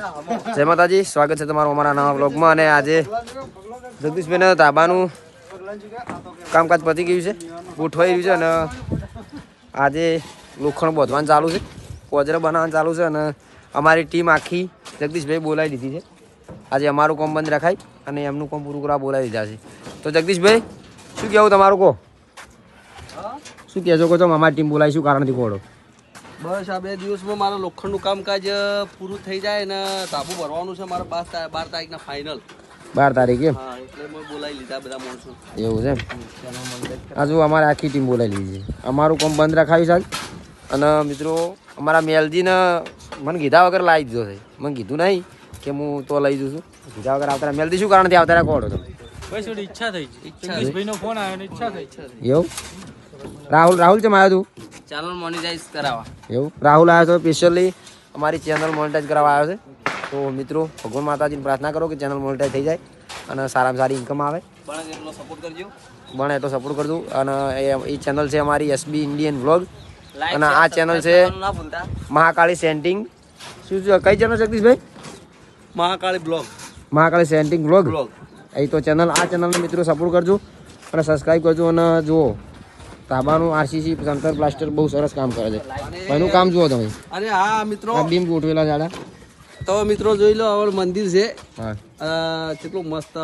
જય માતાજી સ્વાગત છે તમારું અમારા નવા બ્લોગમાં અને આજે જગદીશભાઈને ધાબાનું કામકાજ પતી ગયું છે ગોઠવાઈ રહ્યું છે અને આજે લોખંડ બોધવાનું ચાલુ છે કોજરો બનાવવાનું ચાલુ છે અને અમારી ટીમ આખી જગદીશભાઈ બોલાવી દીધી છે. આજે અમારું કામ બંધ રખાય અને એમનું કામ પૂરું કરવા બોલાવી દીધા છે. તો જગદીશભાઈ શું કહેવું તમારું કહો? શું કહેશો કહો છો અમારી ટીમ બોલાવી શું કારણથી કોડો બસ આ બે દિવસમાં મારા લોખંડનું કામકાજ પૂરું થઈ જાય ને તાબુ ભરવાનું છે મારા બાર બાર તારીખના ફાઇનલ બાર તારીખ એમ? હા એટલે મેં બોલાવી લીધા બધા માણસો. એવું છે હજુ અમારે આખી ટીમ બોલાવી લીધી છે. અમારું કામ બંધ રખાયું સાહેબ અને મિત્રો અમારા મેલજીને મને કીધા વગર લાવી દીધો છે. મને કીધું નહીં કે હું તો લઈ જઉં છું. કીધા વગર આવતા. મેલજી શું કારણથી આવતા કોડો તમે ઈચ્છા થઈ ઈચ્છા ફોન આવ્યો ઈચ્છા થઈ એવું? રાહુલ રાહુલ ચમ આવ્યો તું? ચેનલ મોનિટાઈઝ કરાવવા. એવું? રાહુલ આવ્યો છે સ્પેશિયલી અમારી ચેનલ મોનિટાઈઝ કરાવવા આવ્યો છે. તો મિત્રો ભગવાન માતાજીને પ્રાર્થના કરો કે ચેનલ મોનિટાઈઝ થઈ જાય અને સારામાં સારી ઇન્કમ આવે. બને એટલો સપોર્ટ કરજો. બને એટલો સપોર્ટ કરજો. અને એ- ચેનલ છે અમારી એસબી ઇન્ડિયન વ્લોગ અને આ ચેનલ છે મહાકાળી સેન્ટિંગ. શું શું કઈ ચેનલ જગદીશભાઈ? Mahakali blog Mahakali centering vlog blog એ તો ચેનલ આ ચેનલને મિત્રો સપોર્ટ કરજો અને સબસ્ક્રાઈબ કરજો અને જુઓ. તાબાનું આરસીસી સંતર પ્લાસ્ટર બહુ સરસ કામ કરે છે. એનું કામ જુઓ તમે. અરે હા મિત્રો. બીમ ગોઠવેલા જાડા તો મિત્રો જોઈ લો હવે મંદિર છે. કેટલું મસ્ત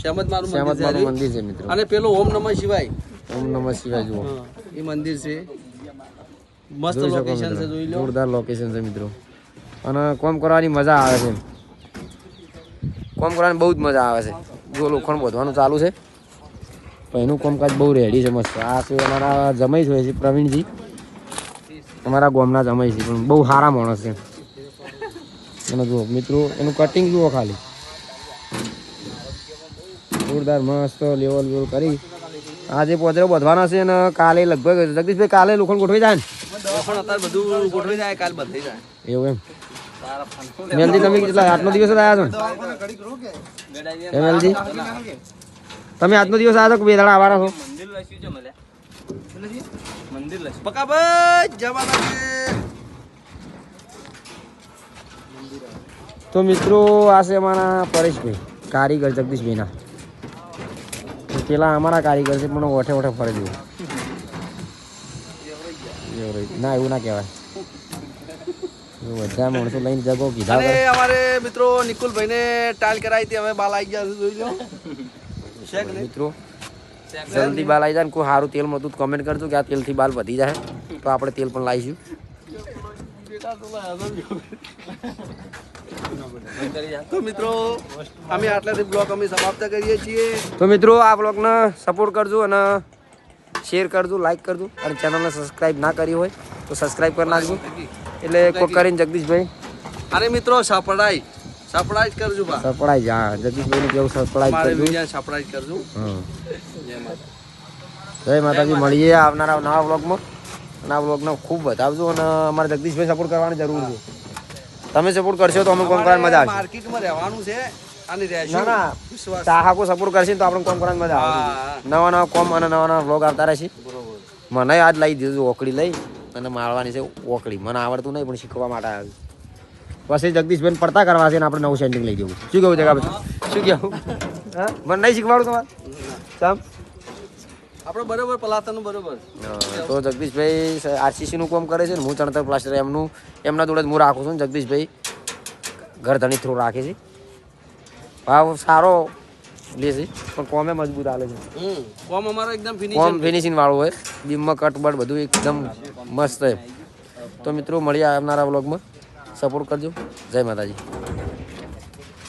શ્યામત મારું. મંદિર છે મિત્રો. અને પેલો ઓમ નમઃ શિવાય. ઓમ નમઃ શિવાય જુઓ. એ મંદિર છે. મસ્ત લોકેશન છે જોઈ લો. જોરદાર લોકેશન છે મિત્રો. અને કોમ કરવાની મજા આવે છે. કોમ કરવાની બહુ જ મજા આવે છે. જો લોખંડ બોધવાનું ચાલુ છે. પણ એનું કામકાજ બહુ રેડી છે મસ્ત. આ છે અમારા જમાઈ હોય છે પ્રવીણજી. અમારા ગામના જમાઈ છે પણ બહુ સારા માણસ છે. એનો જુઓ મિત્રો એનું કટિંગ જુઓ ખાલી. જોરદાર મસ્ત લેવલ વેવલ કરી. આજે પોતરે બધવાના છે અને કાલે લગભગ જગદીશભાઈ કાલે લોખંડ ગોઠવી જાય ને? બધું ગોઠવી જાય કાલ બંધ જાય. એવું એમ? મેલજી તમે કેટલા આજનો દિવસ આવ્યા છો ને? મેલજી? તમે આજનો દિવસ આવ્યા તો બે દાડા આવવાના છો મંદિર લસ્યું છે મળ્યા મંદિર લસ્યું. પકા ભાઈ જય તો મિત્રો આ છે અમારા પરેશભાઈ કારીગર જગદીશભાઈના. પેલા અમારા કારીગર છે પણ ઓઠે ઓઠે ફરે જેવું ના એવું ના કહેવાય. બધા માણસો લઈને જગો કીધા અમારે મિત્રો નિકુલભાઈ ને ટાઈલ કરાવી હતી હવે બાલ આવી ગયા જોઈ લો? મિત્રો. જલ્દી બાલ આવી જાય ને કોઈ સારું તેલ મળતું તો કમેન્ટ કરજો કે આ તેલથી બાલ વધી જાય. તો આપણે તેલ પણ લાવીશું તો મિત્રો અમે આટલાથી બ્લોગ અમે સમાપ્ત કરીએ છીએ. તો મિત્રો આ બ્લોગને સપોર્ટ કરજો અને શેર કરજો લાઈક કરજો અને ચેનલને સબસ્ક્રાઈબ ના કરી હોય તો સબસ્ક્રાઈબ કરી નાખજો. એટલે કોઈ કરીને જગદીશભાઈ. અરે મિત્રો સાપડાઈ સાપડાઈ જ કરજો બા. સપડાઈ જા જગદીશભાઈને કેવું સપડાઈ કરજો. વિજય સાપડાઈ જ કરજો. હા જય માતા જય માતાજી મળીએ આવનારા નવા બ્લોગમાં અને આ બ્લોગને ખૂબ બતાવજો અને અમારે જગદીશભાઈ સપોર્ટ કરવાની જરૂર છે. તમે સપોર્ટ કરશો તો અમે કોમ કરવાની મજા આવશે. માર્કેટમાં રહેવાનું છે અને ના ના. વિશ્વાસ. ચાહકો સપોર્ટ કરશે તો આપણે કોમ કરવાની મજા આવશે. નવા નવા કોમ અને નવા નવા વ્લોગ આવતા રહેશે. બરોબર. મને આજ લઈ દીધું ઓકળી લઈ અને મારવાની છે ઓકડી. મને આવડતું નહીં પણ શીખવા માટે આવ્યું. પછી જગદીશભાઈ પડતા કરવા છે ને આપણે નવું સેન્ટિંગ લઈ જવું શું કેવું જગા શું કેવું? હા? મને નહીં શીખવાડું તમારે? સામ? આપણે બરોબર પલાતાનું બરોબર. તો જગદીશભાઈ આરસીસીનું કામ કરે છે ને હું ચણતર પ્લાસ્ટર એમનું એમના જોડે જ હું રાખું છું ને જગદીશભાઈ ઘર ધણી થ્રુ રાખે છે. ભાવ સારો લે છે પણ કોમે મજબૂત આલે છે. કોમ અમારો એકદમ કોમ ફિનિશિંગ વાળો હોય. બીમમાં કટ બટ બધું એકદમ મસ્ત છે. તો મિત્રો મળીએ આવનારા વ્લોગમાં સપોર્ટ કરજો. જય માતાજી.